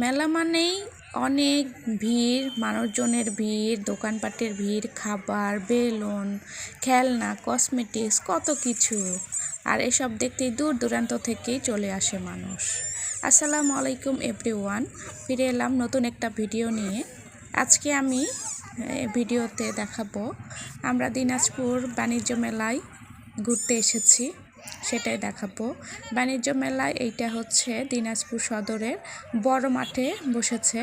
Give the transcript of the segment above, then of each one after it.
মেলা মানেই অনেক ভিড়, মানুষজনের ভিড়, দোকানপাটের ভিড়, খাবার, বেলুন, খেলনা কসমেটিক্স কত কিছু। আর এসব দেখতেই দূর দূরান্ত থেকেই চলে আসে মানুষ। আসসালামু আলাইকুম এভরিওয়ান ফিরে এলাম নতুন একটা ভিডিও নিয়ে। আজকে আমি ভিডিওতে দেখাবো, আমরা দিনাজপুর বাণিজ্য মেলায় ঘুরতে এসেছি। সেটাই দেখাবো। বাণিজ্য মেলায় এইটা হচ্ছে দিনাজপুর সদরের বড় মাঠে বসেছে।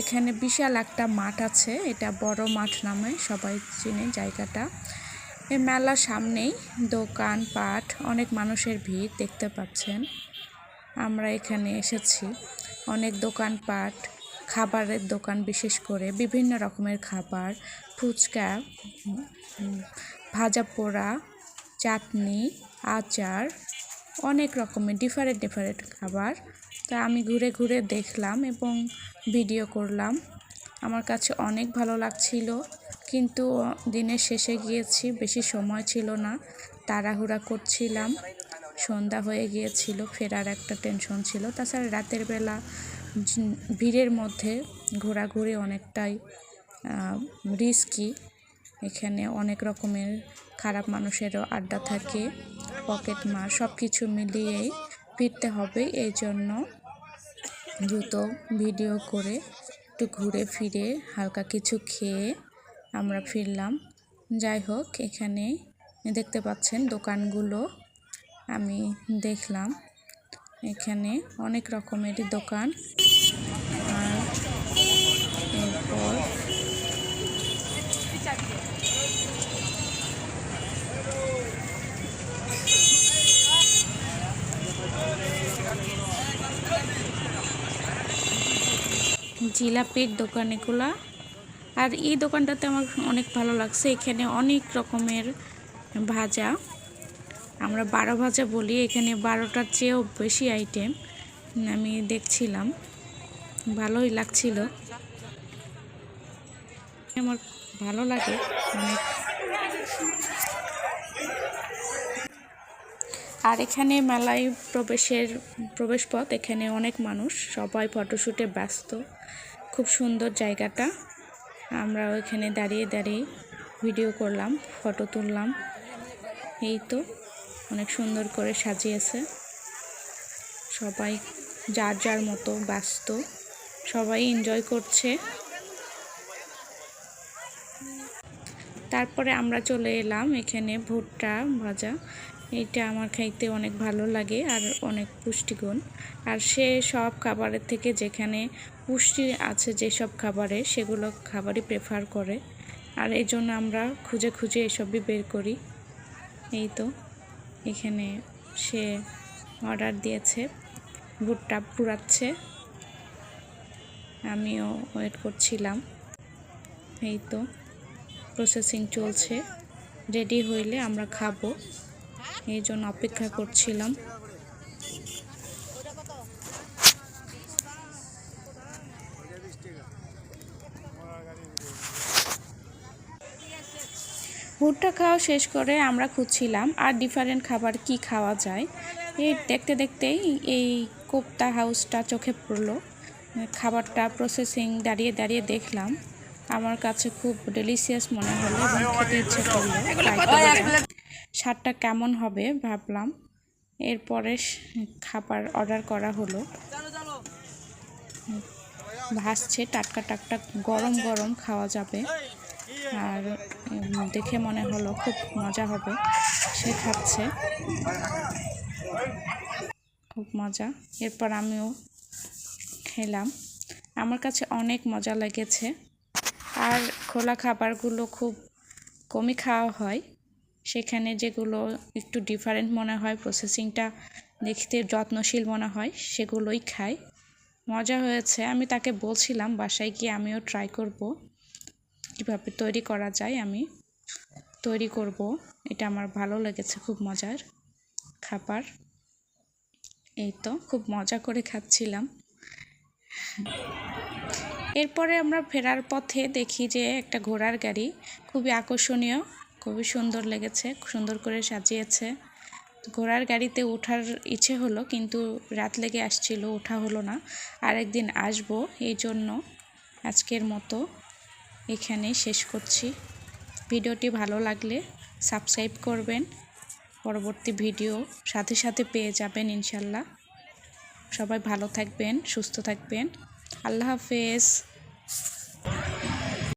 এখানে বিশাল একটা মাঠ আছে, এটা বড় মাঠ নামে সবাই চিনে জায়গাটা। এই মেলার সামনেই দোকান, পাট, অনেক মানুষের ভিড় দেখতে পাচ্ছেন। আমরা এখানে এসেছি। অনেক দোকানপাট, খাবারের দোকান বিশেষ করে, বিভিন্ন রকমের খাবার, ফুচকা ভাজা পোড়া, চাটনি আচার, অনেক রকমের ডিফারেন্ট ডিফারেন্ট খাবার। তা আমি ঘুরে ঘুরে দেখলাম এবং ভিডিও করলাম। আমার কাছে অনেক ভালো লাগছিল, কিন্তু দিনের শেষে গিয়েছি, বেশি সময় ছিল না। তাড়াহুড়া করছিলাম, সন্ধ্যা হয়ে গিয়েছিল, ফেরার একটা টেনশন ছিল। তাছাড়া রাতের বেলা ভিড়ের মধ্যে ঘোরাঘুরি অনেকটাই রিস্কি এখানে অনেক রকমের খারাপ মানুষেরও আড্ডা থাকে, পকেট মার সব কিছু মিলিয়েই ফিরতে হবে। এই জন্য দ্রুত ভিডিও করে একটু ঘুরে ফিরে হালকা কিছু খেয়ে আমরা ফিরলাম। যাই হোক, এখানে দেখতে পাচ্ছেন দোকানগুলো, আমি দেখলাম। এখানে অনেক রকমের দোকান। জিলাপির দোকান এগুলা আর এই দোকানটাতে আমার অনেক ভালো লাগছে। এখানে অনেক রকমের ভাজা। আমরা বারো ভাজা বলি, এখানে বারোটার চেয়েও বেশি আইটেম আমি দেখছিলাম। ভালোই লাগছিল। আমার ভালো লাগে। অনেক আর এখানে মেলায় প্রবেশের প্রবেশপথ, এখানে অনেক মানুষ, সবাই ফটোশ্যুটে ব্যস্ত। খুব সুন্দর জায়গাটা। আমরা ওইখানে দাঁড়িয়ে দাঁড়িয়ে ভিডিও করলাম, ফটো তুললাম। এই তো, অনেক সুন্দর করে সাজিয়েছে। সবাই যার যার মতো ব্যস্ত, সবাই এনজয় করছে। তারপরে আমরা চলে এলাম এখানে ভুট্টা ভাজা। এইটা আমার খাইতে অনেক ভালো লাগে আর অনেক পুষ্টিগুণ। আর সে সব খাবারের থেকে যেখানে পুষ্টি আছে যেসব খাবারে, সেগুলো খাবারই প্রেফার করে। আর এই জন্য আমরা খুঁজে খুঁজে এসবই বের করি। এই তো, এখানে সে অর্ডার দিয়েছে, ভুট্টা পুরাচ্ছে আমিও ওয়েট করছিলাম। এই তো প্রসেসিং চলছে। রেডি হইলে আমরা খাব। এই জন্য অপেক্ষা করছিলাম। ভুট্টা খাওয়া শেষ করে আমরা খুঁজছিলাম আর ডিফারেন্ট খাবার কি খাওয়া যায়। এই দেখতে দেখতেই এই কোপ্তা হাউসটা চোখে পড়ল। খাবারটা প্রসেসিং দাঁড়িয়ে দাঁড়িয়ে দেখলাম। আমার কাছে খুব ডেলিশিয়াস মনে হলো খেতে ইচ্ছে করল। স্বাদটা কেমন হবে ভাবলাম। এরপরে খাবার অর্ডার করা হলো। ভাসছে, টাটকা টাটকা, গরম গরম খাওয়া যাবে। আর দেখে মনে হলো খুব মজা হবে। সে খাচ্ছে। খুব মজা। এরপর আমিও খেলাম। আমার কাছে অনেক মজা লেগেছে। আর খোলা খাবারগুলো খুব কমই খাওয়া হয়। সেখানে যেগুলো একটু ডিফারেন্ট মনে হয় প্রসেসিংটা দেখতে যত্নশীল মনে হয়, সেগুলোই খাই। মজা হয়েছে, আমি তাকে বলছিলাম, বাসায় গিয়ে আমিও ট্রাই করব। কীভাবে তৈরি করা যায়, আমি তৈরি করব। এটা আমার ভালো লেগেছে, খুব মজার খাবার। এই তো, খুব মজা করে খাচ্ছিলাম। এরপরে আমরা ফেরার পথে দেখি যে একটা ঘোড়ার গাড়ি খুবই আকর্ষণীয়। খুবই সুন্দর লেগেছে, সুন্দর করে সাজিয়েছে। ঘোড়ার গাড়িতে ওঠার ইচ্ছে হলো, কিন্তু রাত লেগে আসছিল, ওঠা হলো না। আর একদিন আসব এই জন্য আজকের মতো এখানে শেষ করছি। ভিডিওটি ভালো লাগলে সাবস্ক্রাইব করবেন। পরবর্তী ভিডিও সাথে সাথে পেয়ে যাবেন ইনশাল্লাহ। সবাই ভালো থাকবেন, সুস্থ থাকবেন। আল্লাহ হাফেজ।